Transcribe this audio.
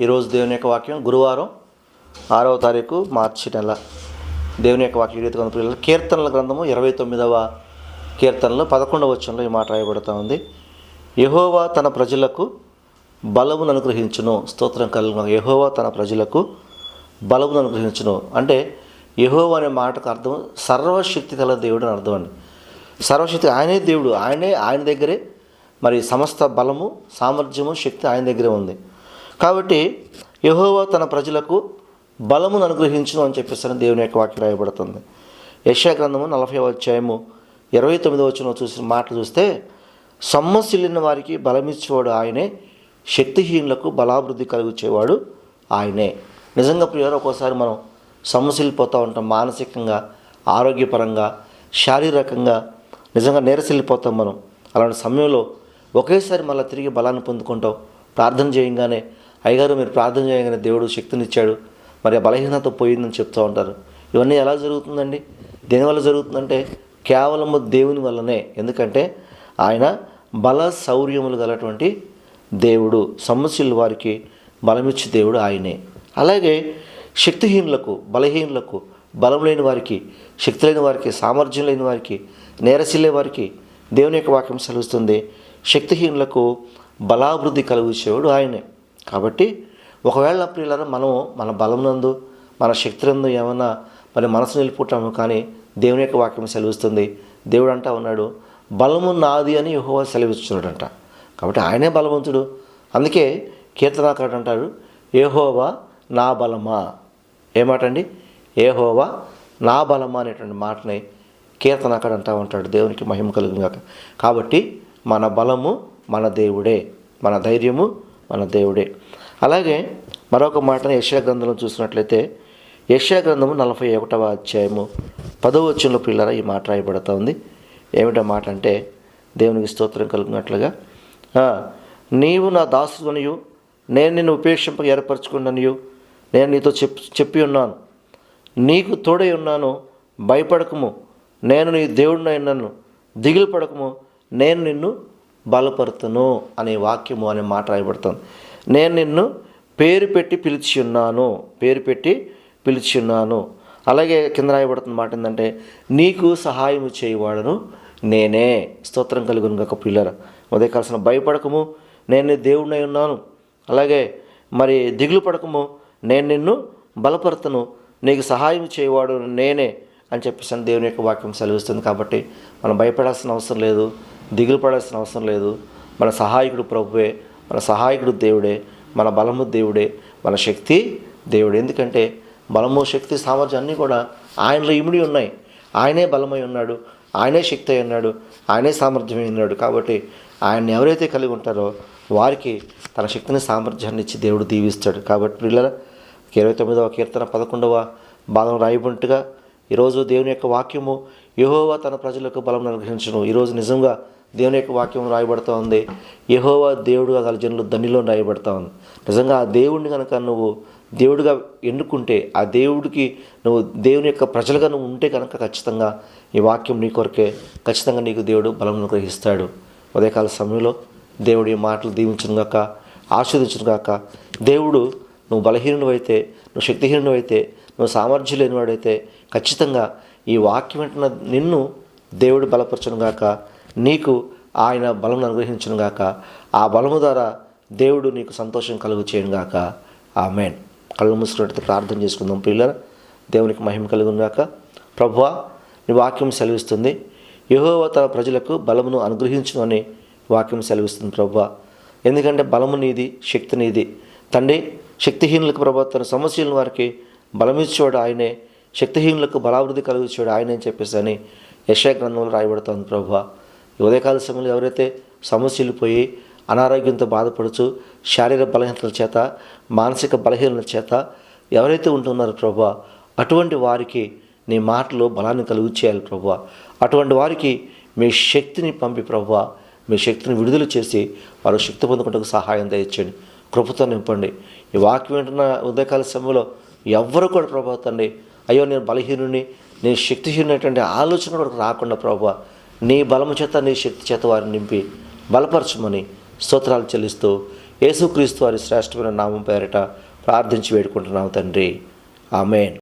ఈరోజు దేవుని యొక్క వాక్యం గురువారం ఆరవ తారీఖు మార్చి నెల. దేవుని యొక్క వాక్యం రీతి కొంత పిల్లలు. కీర్తనల గ్రంథము ఇరవై తొమ్మిదవ కీర్తనలో పదకొండవ వచ్చంలో ఈ మాట రాయబడుతూ ఉంది. యహోవా తన ప్రజలకు బలమును అనుగ్రహించును. స్తోత్రం కలిగిన. యహోవా తన ప్రజలకు బలమును అనుగ్రహించును. అంటే యహోవా అనే మాటకు అర్థం సర్వశక్తి కల దేవుడు అని అర్థం అండి. సర్వశక్తి ఆయనే దేవుడు. ఆయనే ఆయన దగ్గరే. మరి సమస్త బలము సామర్థ్యము శక్తి ఆయన దగ్గరే ఉంది. కాబట్టి యహోవా తన ప్రజలకు బలమును అనుగ్రహించును అని చెప్పేసి దేవుని యొక్క వాక్యం రాయబడుతుంది. యశాగ్రంథము నలభై అధ్యాయము ఇరవై తొమ్మిదో వచ్చిన చూసిన మాటలు చూస్తే సొమ్మసిల్లిన వారికి బలమిచ్చేవాడు ఆయనే శక్తిహీనులకు బలాభివృద్ధి కలిగించేవాడు ఆయనే. నిజంగా ప్రియులు ఒక్కోసారి మనం సొమ్మసిల్లిపోతూ ఉంటాం మానసికంగా ఆరోగ్యపరంగా శారీరకంగా నిజంగా నీరసిల్లిపోతాం మనం. అలాంటి సమయంలో ఒకేసారి మళ్ళీ తిరిగి బలాన్ని పొందుకుంటాం. ప్రార్థన చేయంగానే అయ్యగారు మీరు ప్రార్థన చేయగానే దేవుడు శక్తినిచ్చాడు. మరి ఆ బలహీనత పోయిందని చెప్తూ ఉంటారు. ఇవన్నీ ఎలా జరుగుతుందండి? దేనివల్ల జరుగుతుందంటే కేవలము దేవుని వల్లనే. ఎందుకంటే ఆయన బల శౌర్యములు గలటువంటి దేవుడు. సమస్యలు వారికి బలమిచ్చి దేవుడు ఆయనే. అలాగే శక్తిహీనులకు బలహీనులకు బలం లేని వారికి శక్తి లేని వారికి సామర్థ్యం లేని వారికి నేరసిల్లే వారికి దేవుని యొక్క వాక్యం సెలవుస్తుంది. శక్తిహీనులకు బలాభివృద్ధి కలిగించేవాడు ఆయనే. కాబట్టి ఒకవేళ ప్రియులారా మనం మన బలమునందు మన శక్తినందు ఏమన్నా మరి మనసు నిలుపుకుంటాము కానీ దేవుని యొక్క వాక్యం సెలవిస్తుంది. దేవుడు అంటా ఉన్నాడు బలము నాది అని యెహోవా సెలవిస్తున్నాడంట. కాబట్టి ఆయనే బలవంతుడు. అందుకే కీర్తనాకారుడు అంటాడు ఏహోవా నా బలమా? ఏమాటండి ఏహోవా నా బలమా అనేటువంటి మాటని కీర్తనాకాడు అంటా ఉంటాడు. దేవునికి మహిమ కలుగును కాబట్టి మన బలము మన దేవుడే మన ధైర్యము మన దేవుడే. అలాగే మరొక మాటను యశా గ్రంథంలో చూసినట్లయితే యశా గ్రంథము నలభై ఒకటవ అధ్యాయము పదవ వచ్చంలో పిల్లల ఈ మాట రాయబడతా ఉంది. ఏమిటో మాట అంటే దేవునికి స్తోత్రం కలుగునట్లుగా నీవు నా దాసునియు నేను నిన్ను ఉపేక్షింప ఏర్పరచుకున్ననియు నేను నీతో చెప్ చెప్పి ఉన్నాను. నీకు తోడై ఉన్నాను భయపడకము నేను నీ దేవుడినై నన్ను దిగులు పడకము నేను నిన్ను బలపరుతును అనే వాక్యము అనే మాట రాయబడుతుంది. నేను నిన్ను పేరు పెట్టి పిలిచి ఉన్నాను పేరు పెట్టి పిలిచి ఉన్నాను. అలాగే కింద రాయబడుతున్న మాట ఏంటంటే నీకు సహాయం చేయవాడను నేనే. స్తోత్రం కలుగును గక పిల్లర. ఉదయ కాల్సిన భయపడకము నేను నీ దేవుడినై ఉన్నాను. అలాగే మరి దిగులు పడకము నేను నిన్ను బలపరుతను నీకు సహాయం చేయవాడు నేనే అని చెప్పేసి దేవుని యొక్క వాక్యం సెలవిస్తుంది. కాబట్టి మనం భయపడాల్సిన అవసరం లేదు. దిగులు పడాల్సిన అవసరం లేదు. మన సహాయకుడు ప్రభువే మన సహాయకుడు దేవుడే మన బలము దేవుడే మన శక్తి దేవుడు. ఎందుకంటే బలము శక్తి సామర్థ్యం అన్నీ కూడా ఆయనలో ఇమిడి ఉన్నాయి. ఆయనే బలమై ఉన్నాడు ఆయనే శక్తి అయి ఉన్నాడు ఆయనే సామర్థ్యమై ఉన్నాడు. కాబట్టి ఆయన్ని ఎవరైతే కలిగి ఉంటారో వారికి తన శక్తిని సామర్థ్యాన్ని ఇచ్చి దేవుడు దీవిస్తాడు. కాబట్టి పిల్లల ఇరవై తొమ్మిదవ కీర్తన పదకొండవ బాధం రాయబట్టుగా ఈరోజు దేవుని యొక్క వాక్యము యహోవా తన ప్రజలకు బలం అనుగ్రహించను. ఈరోజు నిజంగా దేవుని యొక్క వాక్యం రాయబడుతూ ఉంది. యహోవా దేవుడుగా గల జనులు దండిలో రాయబడుతూ ఉంది. నిజంగా ఆ దేవుడిని కనుక నువ్వు దేవుడిగా ఎన్నుకుంటే ఆ దేవుడికి నువ్వు దేవుని యొక్క ప్రజలుగా నువ్వు ఉంటే కనుక ఖచ్చితంగా ఈ వాక్యం నీ కొరకే ఖచ్చితంగా నీకు దేవుడు బలం గ్రహిస్తాడు ఉదయకాల సమయంలో దేవుడి మాటలు దీవించను గాక ఆస్వాదించను గాక. దేవుడు నువ్వు బలహీనుడు అయితే నువ్వు శక్తిహీనుడు అయితే నువ్వు సామర్థ్యం లేనివాడైతే ఖచ్చితంగా ఈ వాక్యం వెంటనే నిన్ను దేవుడు బలపరచను గాక నీకు ఆయన బలం అనుగ్రహించను గాక ఆ బలము ద్వారా దేవుడు నీకు సంతోషం కలుగు చేయను గాక మేన్ కళ్ళు మూసుకున్నట్టు ప్రార్థన చేసుకుందాం పిల్లల దేవునికి మహిమ కలుగును గాక ప్రభువా నీ వాక్యం సెలవిస్తుంది. యెహోవా తన ప్రజలకు బలమును అనుగ్రహించును అని వాక్యం సెలవిస్తుంది ప్రభా ఎందుకంటే బలము నీది శక్తి నీది. తండ్రి శక్తిహీనులకు ప్రభా తన సమస్యలను వారికి బలమిచ్చేవాడు ఆయనే. శక్తిహీనులకు బలాభివృద్ధి కలిగించేవాడు ఆయనే చెప్పేసి అని యశా గ్రంథంలో రాయబడుతోంది ప్రభువా. ఉదయకాల సమయంలో ఎవరైతే సమస్యలు పోయి అనారోగ్యంతో బాధపడుచు శారీరక బలహీనతల చేత మానసిక బలహీనతల చేత ఎవరైతే ఉంటున్నారో ప్రభా అటువంటి వారికి నీ మాటలు బలాన్ని కలుగు చేయాలి ప్రభా. అటువంటి వారికి మీ శక్తిని పంపి ప్రభా. మీ శక్తిని విడుదల చేసి వారు శక్తి పొందుకుంటకు సహాయం దయచేయండి. కృపతో నింపండి. ఈ వాక్యం వింటున్న ఉదయకాల సమయంలో ఎవ్వరు కూడా ప్రభావ తండ్రి అయ్యో నేను బలహీనుని నేను శక్తిహీనటువంటి ఆలోచన కూడా రాకుండా ప్రభావ నీ బలము చేత నీ శక్తి చేత వారిని నింపి బలపరచుమని స్తోత్రాలు చెల్లిస్తూ యేసుక్రీస్తు వారి శ్రేష్టమైన నామం పేరిట ప్రార్థించి వేడుకుంటున్నాము తండ్రి. ఆమెన్.